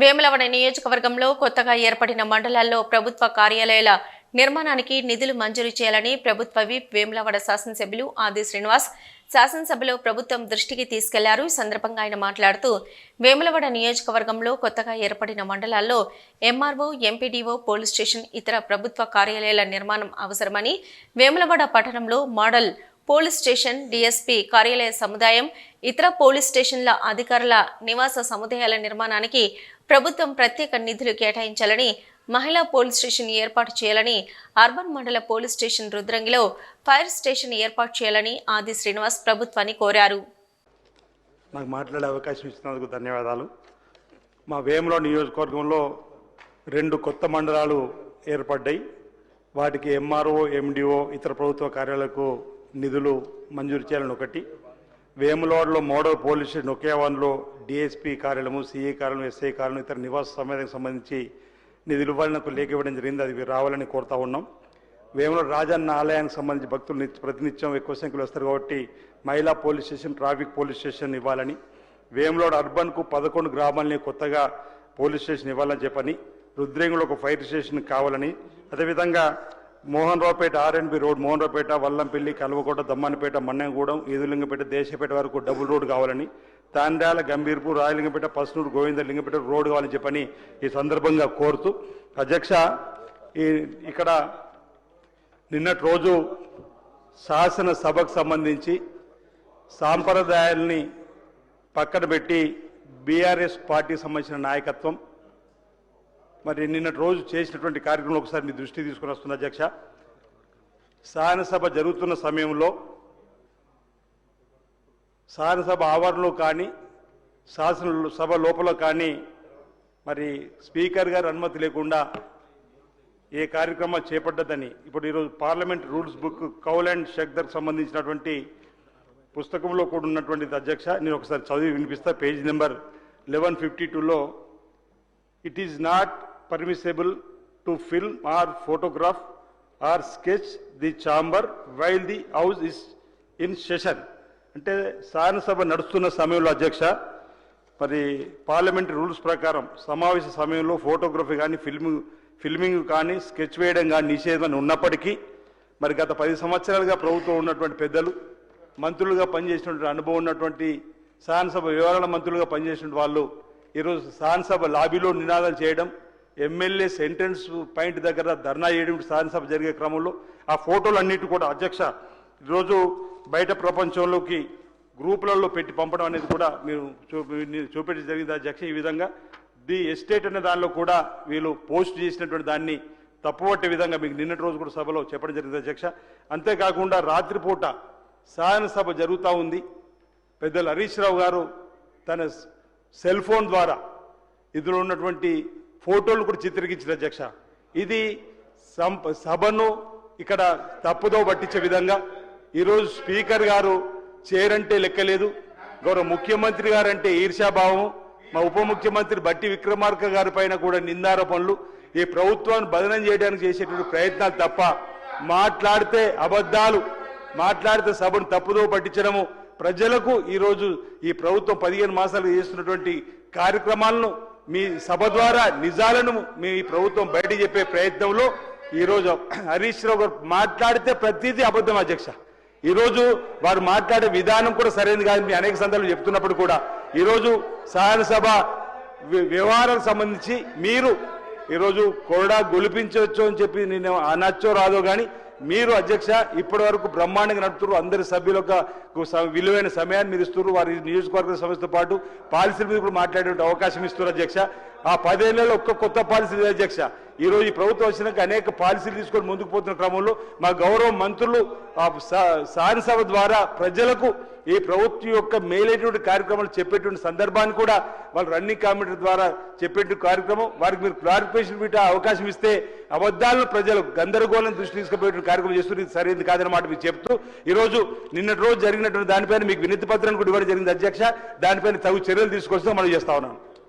వేములవాడ నియోజకవర్గంలో కొత్తగా ఏర్పడిన మండలాల్లో ప్రభుత్వ కార్యాలయాల నిర్మాణానికి నిధులు మంజూరు చేయాలని ప్రభుత్వ విప్ వేములవాడ శాసనసభ్యులు ఆది శ్రీనివాస్ శాసనసభలో ప్రభుత్వం దృష్టికి తీసుకెళ్ళారు. ఈ సందర్భంగా ఆయన మాట్లాడుతూ వేములవాడ నియోజకవర్గంలో కొత్తగా ఏర్పడిన మండలాల్లో ఎంఆర్ఓ ఎంపీడీఓ పోలీస్ స్టేషన్ ఇతర ప్రభుత్వ కార్యాలయాల నిర్మాణం అవసరమని వేములవాడ పట్టణంలో మోడల్ పోలీస్ స్టేషన్ డీఎస్పీ కార్యాలయ సముదాయం ఇతర పోలీస్ స్టేషన్ల అధికారుల నివాస సముదాయాల నిర్మాణానికి ప్రభుత్వం ప్రత్యేక నిధులు కేటాయించాలని మహిళా పోలీస్ స్టేషన్ ఏర్పాటు చేయాలని అర్బన్ మండల పోలీస్ స్టేషన్ రుద్రంగిలో ఫైర్ స్టేషన్ ఏర్పాటు చేయాలని ఆది శ్రీనివాస్ ప్రభుత్వాన్ని కోరారు. నాకు మాట్లాడే అవకాశం ఇచ్చినందుకు ధన్యవాదాలు. మా వేములో నియోజకవర్గంలో రెండు కొత్త మండలాలు ఏర్పడ్డాయి. వాటికి ఎంఆర్ఓ ఎండిఓ ఇతర ప్రభుత్వ కార్యాలయాలకు నిధులు మంజూరు చేయాలని ఒకటి. వేములవాడలో మోడల్ పోలీస్ స్టేషన్ ఒకే వన్లో డిఎస్పీ కార్యాలయము సిఐ కార్యాలయం ఎస్ఐ కార్యాలయం ఇతర నివాస సమాధానికి సంబంధించి నిధులు ఇవ్వాలని నాకు లేఖ ఇవ్వడం జరిగింది. అది రావాలని కోరుతా ఉన్నాం. వేముల రాజన్న ఆలయానికి సంబంధించి భక్తులు ప్రతినిత్యం ఎక్కువ సంఖ్యలో వస్తారు కాబట్టి మహిళా police station traffic police station ఇవ్వాలని. వేములోడ్ అర్బన్కు పదకొండు గ్రామాలని కొత్తగా పోలీస్ స్టేషన్ ఇవ్వాలని చెప్పని. రుద్రేంగులో ఒక ఫైర్ స్టేషన్ కావాలని. అదేవిధంగా Mohan Raopet R N B road Mohan Raopet Vallampalli Kalvakota Dammanipet Mannegudem Eedulingapet Deshapet వరకు డబుల్ రోడ్ కావాలని తాండాల గంభీర్పూర్ రాయలింగపేట పసునూరు గోవింద లింగపేట రోడ్ కావాలని చెప్పని ఈ సందర్భంగా కోరుతూ అధ్యక్ష ఈ ఇక్కడ నిన్నటి రోజు శాసనసభకు సంబంధించి సాంప్రదాయాల్ని పక్కన పెట్టి బీఆర్ఎస్ పార్టీకి సంబంధించిన నాయకత్వం మరి నిన్నటి రోజు చేసినటువంటి కార్యక్రమంలో ఒకసారి మీ దృష్టి తీసుకుని వస్తున్న అధ్యక్ష. శాసనసభ జరుగుతున్న సమయంలో శాసనసభ ఆవరణలో కానీ శాసనసభ లోపల కానీ మరి స్పీకర్ గారి అనుమతి లేకుండా ఏ కార్యక్రమం చేపట్టదని ఇప్పుడు ఈరోజు parliament rules book Kaul and షక్దర్కి సంబంధించినటువంటి పుస్తకంలో కూడా ఉన్నటువంటిది అధ్యక్ష నేను ఒకసారి చదివి వినిపిస్తా. పేజ్ నెంబర్ లెవెన్ ఫిఫ్టీ టూలో it is not permissible to film or photograph or sketch the chamber while the house is in session అంటే శాసనసభ నడుస్తున్న సమయంలో అధ్యక్ష మరి పార్లమెంట్ రూల్స్ ప్రకారం సమావేశ సమయంలో ఫోటోగ్రఫీ కానీ ఫిల్మింగ్ ఫిల్మింగ్ కానీ స్కెచ్ వేయడం కానీ నిషేధం ఉన్నప్పటికీ మరి గత పది సంవత్సరాలుగా ప్రభుత్వం ఉన్నటువంటి పెద్దలు మంత్రులుగా పనిచేసినటువంటి అనుభవం ఉన్నటువంటి శాసనసభ వివరణ మంత్రులుగా పనిచేసిన వాళ్ళు ఈరోజు శాసనసభ లాబీలో నినాదాలు చేయడం ఎమ్మెల్యే సెంట్రెన్స్ పాయింట్ దగ్గర ధర్నా చేయడం శాసనసభ జరిగే క్రమంలో ఆ ఫోటోలు అన్నిటి కూడా అధ్యక్ష ఈరోజు బయట ప్రపంచంలోకి గ్రూపులలో పెట్టి పంపడం అనేది కూడా మీరు చూపెట్టి జరిగింది అధ్యక్ష. ఈ విధంగా ది ఎస్టేట్ అనే దానిలో కూడా వీళ్ళు పోస్ట్ చేసినటువంటి దాన్ని తప్పుపట్టే విధంగా మీకు నిన్నటి రోజు కూడా సభలో చెప్పడం జరిగింది అధ్యక్ష. అంతేకాకుండా రాత్రిపూట శాసనసభ జరుగుతూ ఉంది. పెద్దలు హరీష్ రావు గారు తన సెల్ ఫోన్ ద్వారా ఇందులో ఉన్నటువంటి ఫోటోలు కూడా చిత్రీకరించిన అధ్యక్ష. ఇది సంప- సభను ఇక్కడ తప్పుదో పట్టించే విధంగా ఈరోజు స్పీకర్ గారు చేరంటే లెక్కలేదు. గౌరవ ముఖ్యమంత్రి గారంటే ఈర్ష్యాభావం మా ఉప ముఖ్యమంత్రి బట్టి విక్రమార్క గారి పైన కూడా నిందారోపణలు. ఈ ప్రభుత్వాన్ని బదనం చేయడానికి చేసేటువంటి ప్రయత్నాలు తప్ప మాట్లాడితే అబద్ధాలు మాట్లాడితే సభను తప్పుదో పట్టించడము. ప్రజలకు ఈరోజు ఈ ప్రభుత్వం పదిహేను మాసాలు చేస్తున్నటువంటి కార్యక్రమాలను మీ సభ ద్వారా నిజాలను మీ ప్రభుత్వం బయట చెప్పే ప్రయత్నంలో ఈరోజు హరీష్ రావు గారు మాట్లాడితే ప్రతిదీ అబద్ధం అధ్యక్ష. ఈరోజు వారు మాట్లాడే విధానం కూడా సరైనది కాదు మీ అనేక సందర్భాలు చెప్తున్నప్పుడు కూడా. ఈరోజు శాసనసభ వి- వ్యవహారాలకు సంబంధించి మీరు ఈరోజు కొరడా గొలిపించవచ్చు అని చెప్పి నేను అనొచ్చో రాదో కానీ మీరు అధ్యక్ష ఇప్పటి వరకు బ్రహ్మాండంగా నడుపుతున్నారు. అందరి సభ్యులకు స- విలువైన సమయాన్ని మీరు ఇస్తున్నారు. వారి నియోజకవర్గ సమస్యతో పాటు పాలసీల మీద కూడా మాట్లాడే అవకాశం ఇస్తున్నారు అధ్యక్ష. ఆ పదేళ్ళలో ఒక్క కొత్త పాలసీ లేదు అధ్యక్ష. ఈరోజు ఈ ప్రభుత్వం వచ్చినాక అనేక పాలసీలు తీసుకొని ముందుకు పోతున్న క్రమంలో మా గౌరవ మంత్రులు ఆ శాసనసభ ద్వారా ప్రజలకు ఈ ప్రభుత్వం యొక్క మేలైనటువంటి కార్యక్రమాలు చెప్పేటువంటి సందర్భాన్ని కూడా వాళ్ళు రన్నింగ్ కమిటీ ద్వారా చెప్పేటువంటి కార్యక్రమం వారికి మీరు క్లారిఫికేషన్ పెట్టే అవకాశం ఇస్తే అబద్ధాలను ప్రజలు గందరగోళం దృష్టి తీసుకుపోయేటువంటి కార్యక్రమం చేస్తున్నారు. ఇది సరైనది కాదన్నమాట మీకు చెప్తూ ఈరోజు నిన్నటి రోజు జరిగినటువంటి దానిపైన మీకు వినతి పత్రాన్ని కూడా ఇవ్వడం జరిగింది అధ్యక్ష. దానిపైన తగు చర్యలు తీసుకొస్తే మనం చేస్తా ఉన్నాం.